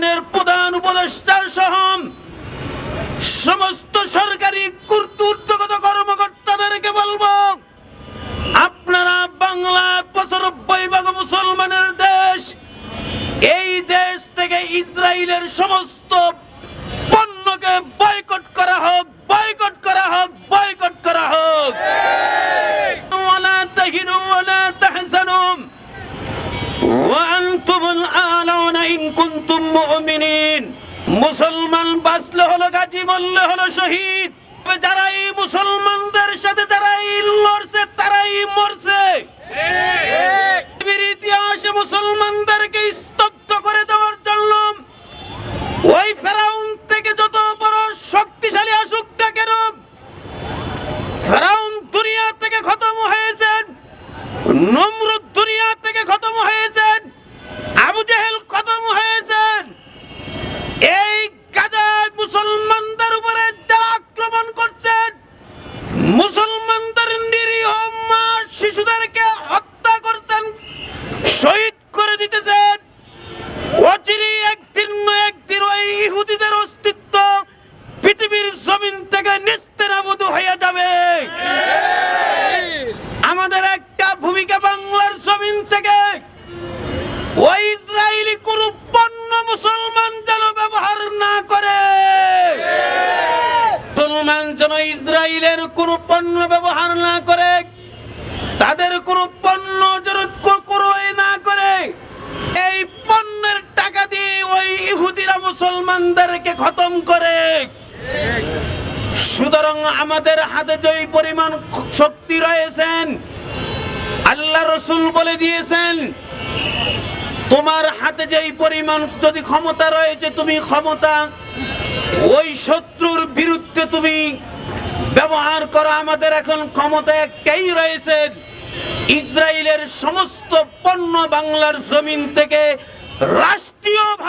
ইউনিয়নের প্রধান উপদেষ্টা সহ সমস্ত সরকারি কর্তৃত্বগত কর্মকর্তাদেরকে বলব আপনারা বাংলা পঁচানব্বই ভাগ মুসলমানের দেশ এই দেশ থেকে ইসরায়েলের সমস্ত পণ্যকে বয়কট করা হোক বয়কট করা হোক বয়কট করা হোক। ওয়ালা তাহিনু ওয়ালা তাহসানুম ওয়া মুসলমান বাঁচলে হলো গাজী বললে হলো শহীদ। যারাই মুসলমানদের সাথে যারাই লড়ছে, তারাই মরছে। ইতিহাসে মুসলমানদেরকে স্তব্ধ করে দেওয়ার জন্য ওই ফেরাউন থেকে যত বড় শক্তিশালী আসুক না কেন, ফেরাউন দুনিয়া থেকে খতম হয়েছেন। শিশুদেরকে হত্যা করছেন, শহীদ করে দিতেছেন। অচিরেই একদিন একদিন ওই ইহুদিদের অস্তিত্ব পৃথিবীর জমিন থেকে নিস্তেনাবুদ হয়ে যাবে। আমাদের একটা ভূমিকা বাংলার জমিন থেকে। ওই ইসরায়েলি কোন পণ্য মুসলমান যেন ব্যবহার না করে। মুসলমান যেন ইসরায়েলের কোন পণ্য ব্যবহার না করে। তাদের কোন পণ্য ক- ক্রয় না করে এই পণ্যের টাকা দিয়ে ওই ইহুদিরা মুসলমানদেরকে খতম করে। সুতরাং আমাদের হাতে যে পরিমাণ শক্তি রয়েছেন, আল্লাহ রসুল বলে দিয়েছেন, তোমার হাতে যেই পরিমাণ যদি ক্ষমতা রয়েছে তুমি ক্ষমতা, ওই শত্রুর বিরুদ্ধে তুমি ব্যবহার করো। আমাদের এখন ক্ষমতা একটাই রয়েছে। ইসরায়েলের সমস্ত পণ্য বাংলার জমিন থেকে রাষ্ট্রীয়ভাবে